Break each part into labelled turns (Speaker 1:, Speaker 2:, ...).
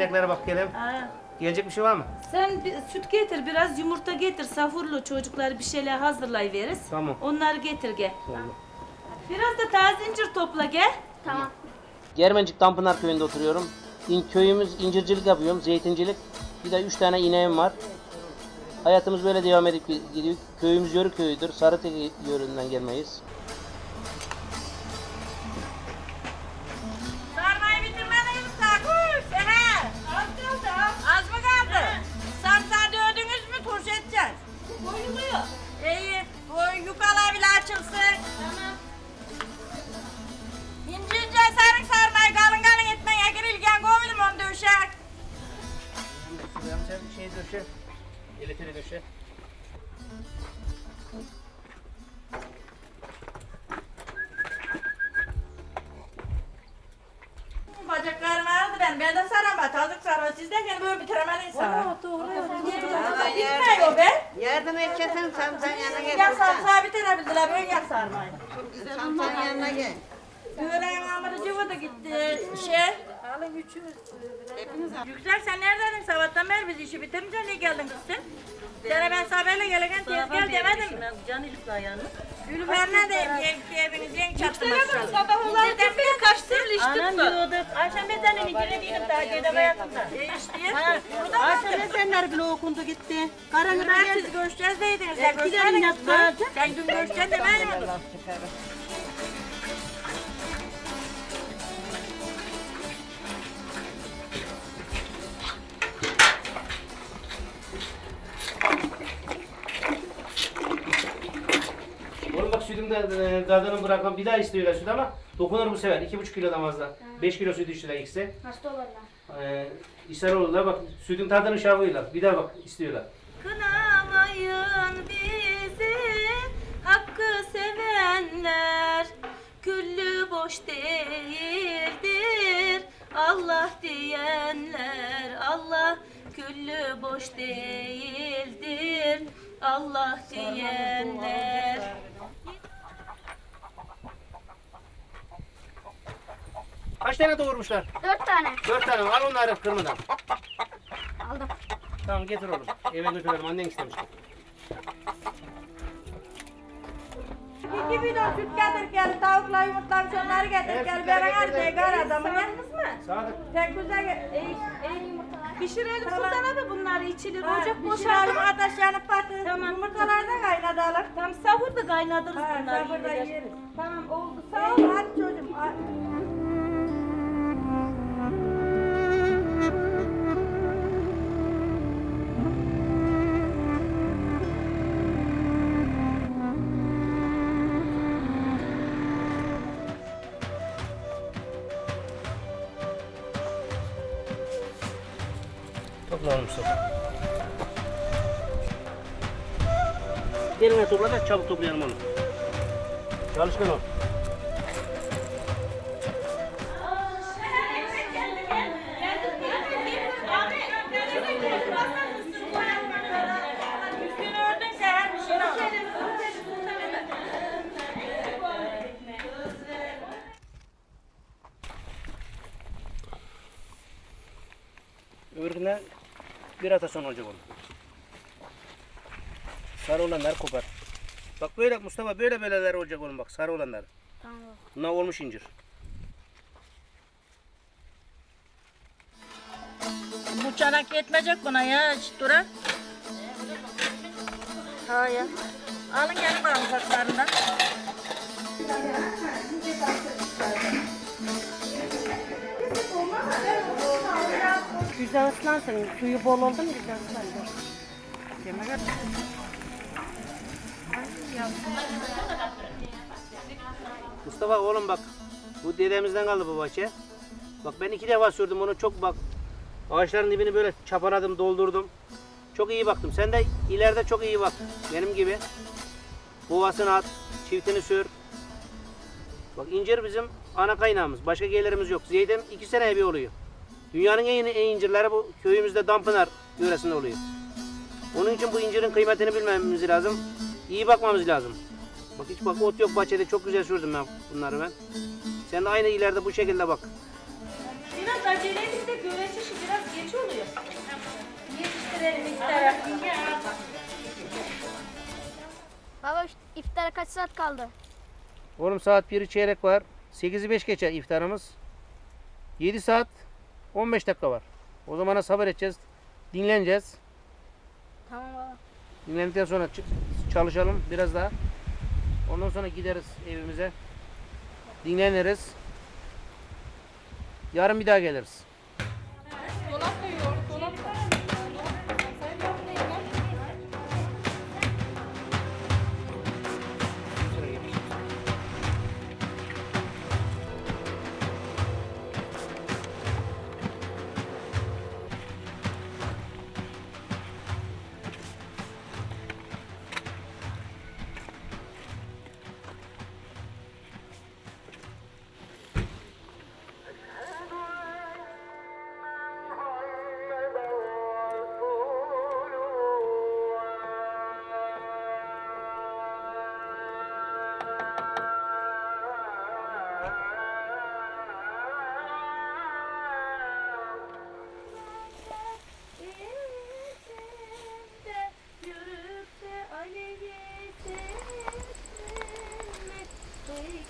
Speaker 1: ineklere bak gelin.
Speaker 2: Aa,
Speaker 1: Gelecek bir şey var mı?
Speaker 2: sen bir, süt getir, biraz yumurta getir. Safurlu çocuklar bir şeyler hazırlayıveririz.
Speaker 1: Tamam.
Speaker 2: Onları getir gel.
Speaker 1: Oldu.
Speaker 2: Biraz da taze incir topla gel.
Speaker 3: Tamam.
Speaker 1: Germencik Tanpınar köyünde oturuyorum. İn, köyümüz incircilik yapıyorum, zeytincilik. Bir de üç tane ineğim var. Hayatımız böyle devam edip gidiyor. Köyümüz Yörük köyüdür. Sarıtepe yöründen gelmeyiz.
Speaker 4: Ben de saramam. Tazık sarma. Siz de gene böyle bitiremediniz sana. Bitmiyor be.
Speaker 5: Yardım edeceksin Samsan yanına gel.
Speaker 4: Ya sarımsağı bitirebildiler. Böyle yak sarmayı.
Speaker 5: Samsan yanına gel.
Speaker 4: Öğren amına cıvıdı gitti. Şey. Yüksel sen neredeydin sabahtan beri biz işi bitirince niye geldin kız sen? Sana ben sabahla gelirken tez gel demedim mi?
Speaker 2: Can ilk ayağını.
Speaker 4: Gülfer neredeyim? Yenki eviniz yenki çattım aşağı.
Speaker 2: Sabah olan bir kaç türlü içtik
Speaker 4: Anam yiyorduk. Ayşe mezanenin geri değilim daha gece hayatımda. E işte. Burada mı?
Speaker 5: Ayşe senler bile okundu gitti. Karanlık
Speaker 4: Ben siz görüşeceğiz deydiniz. Sen görüşmediniz mi? Sen dün görüşeceksin demedin
Speaker 1: tadını bırakan bir daha istiyorlar süt ama dokunur bu sefer. İki buçuk kilodan fazla. Beş kilo süt içtiler ikisi.
Speaker 3: Hasta olurlar.
Speaker 1: Ee, ishal oldular bak sütün tadını şavıyla. Bir daha bak istiyorlar.
Speaker 2: Kınamayın bizi hakkı sevenler Küllü boş değildir Allah diyenler Allah küllü boş değildir Allah diyenler
Speaker 1: Kaç tane doğurmuşlar?
Speaker 3: Dört tane.
Speaker 1: Dört tane var onları kırmadan.
Speaker 3: Aldım.
Speaker 1: Tamam getir oğlum. Eve götürelim annen istemişti.
Speaker 4: İki bidon süt getir gel. Tavukla yumurtlamış onları getir gel. Beren
Speaker 1: getir,
Speaker 4: artık gar adamı ya.
Speaker 1: Sadık.
Speaker 4: Tek güzel.
Speaker 2: Pişirelim Sultan abi bunları içilir ocak
Speaker 4: Ocak
Speaker 2: boşalır
Speaker 4: ateş yanıp batır.
Speaker 2: Tamam.
Speaker 4: Yumurtalar da kaynadı alır.
Speaker 2: Tam sahurda kaynatırız
Speaker 4: Ha,
Speaker 2: bunları iyice.
Speaker 4: yeriz.
Speaker 2: Tamam oldu sağ ol
Speaker 4: ol. Hadi çocuğum. Hadi.
Speaker 1: Topla oğlum Mustafa. Eline topla da çabuk toplayalım onu. Çalışkan ol.
Speaker 4: Bir
Speaker 1: hafta sonra olacak onun. Sarı olanlar kopar. Bak böyle Mustafa böyle böyleler olacak oğlum bak sarı olanlar.
Speaker 3: Tamam.
Speaker 1: Bunlar olmuş incir.
Speaker 4: Bu çanak yetmeyecek buna ya Duran. Ha ya. Alın gelin bakalım ufaklarından.
Speaker 5: Güzel ıslansın. Suyu bol oldu mu güzel ıslansın.
Speaker 1: Mustafa oğlum bak bu dedemizden kaldı bu bahçe. Bak ben iki defa sürdüm onu çok bak ağaçların dibini böyle çapaladım doldurdum. Çok iyi baktım. Sen de ileride çok iyi bak. Benim gibi. Kovasını at, çiftini sür. Bak incir bizim ana kaynağımız. Başka gelirimiz yok. Zeytin iki seneye bir oluyor. Dünyanın en en incirleri bu köyümüzde Dampınar yöresinde oluyor. Onun için bu incirin kıymetini bilmemiz lazım. İyi bakmamız lazım. Bak hiç bak ot yok bahçede çok güzel sürdüm ben bunları ben. Sen de aynı ileride bu şekilde bak.
Speaker 2: Biraz acele edin de güreşi biraz geç oluyor.
Speaker 4: Yetiştirelim iftara.
Speaker 3: Baba iftara kaç saat kaldı?
Speaker 1: Oğlum saat 1'i çeyrek var. 8'i 5 geçer iftarımız. 7 saat 15 dakika var. O zamana sabır edeceğiz. Dinleneceğiz.
Speaker 3: Tamam baba.
Speaker 1: Dinlendikten sonra çalışalım biraz daha. Ondan sonra gideriz evimize. Dinleniriz. Yarın bir daha geliriz.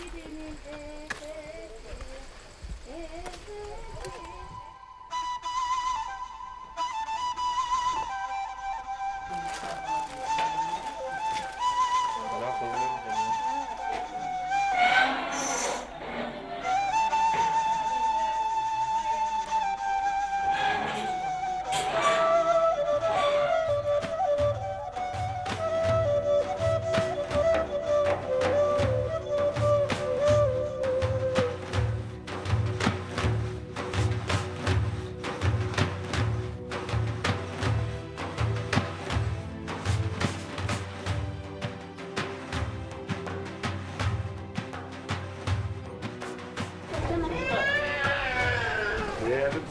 Speaker 2: Gidelim
Speaker 6: Değerli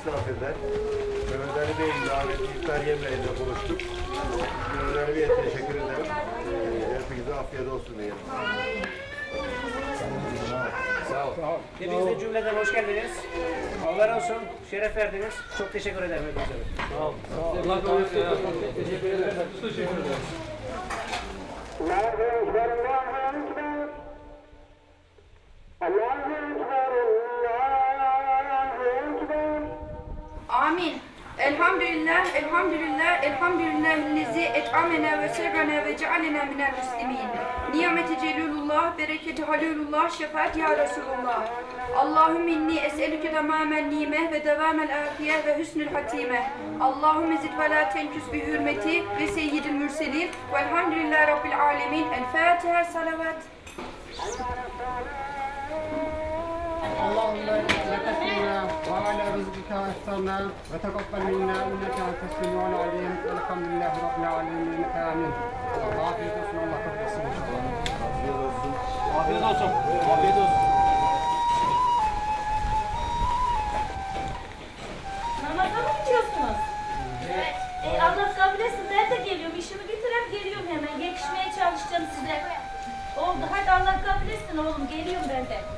Speaker 6: misafirler, Mehmet Ali Bey'in davetli iftar yemeğinde buluştuk. Mehmet Ali Bey'e teşekkür ederim. Hepinize afiyet olsun diyelim.
Speaker 1: Hepinize cümleden hoş geldiniz. Allah razı olsun. Şeref verdiniz. Çok teşekkür ederim hepinize. Sağ olun.
Speaker 7: Amin. Elhamdülillah, elhamdülillah, elhamdülillah lezi et'amena ve serrana ve cealena minel muslimin. Nimeti celilullah, bereketi halilullah, şefaat ya Resulullah. Allahümme inni es'elüke temamel nimeh ve devamel afiye ve hüsnül hatime. Allahümme zid ve la tenküs bi hürmeti ve seyyidil mürselin. Velhamdülillah Rabbil alemin. El Fatiha salavat.
Speaker 8: اللهم لك سمنا وعلى رزقك افطرنا وتقبل منا انك انت السميع العليم والحمد لله رب العالمين امين. Afiyet olsun Allah kabul etsin inşallah.
Speaker 1: Afiyet olsun. Afiyet olsun.
Speaker 2: Namaza mı gidiyorsunuz? Evet. E, Allah kabul etsin. Ben de geliyorum. İşimi bitirip geliyorum hemen. Yetişmeye çalışacağım size. Oldu. Hadi Allah kabul etsin oğlum. Geliyorum ben de.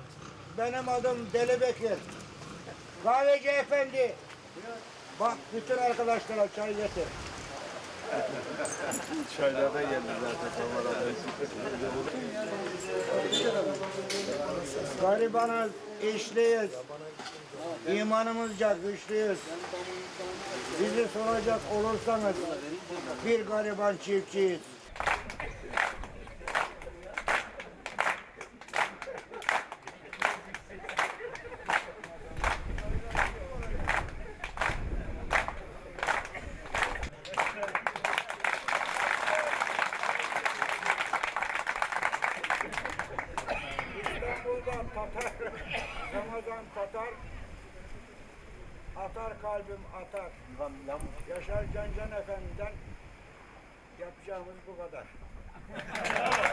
Speaker 9: Benim adım Deli Bekir. Kahveci efendi. Bak bütün arkadaşlara çay getir.
Speaker 6: Çaylarda geldi zaten
Speaker 9: Garibanız, işliyiz. İmanımızca güçlüyüz. Bizi soracak olursanız bir gariban çiftçiyiz. Atar kalbim atar. Yaşar Cancan Efendi'den yapacağımız bu kadar.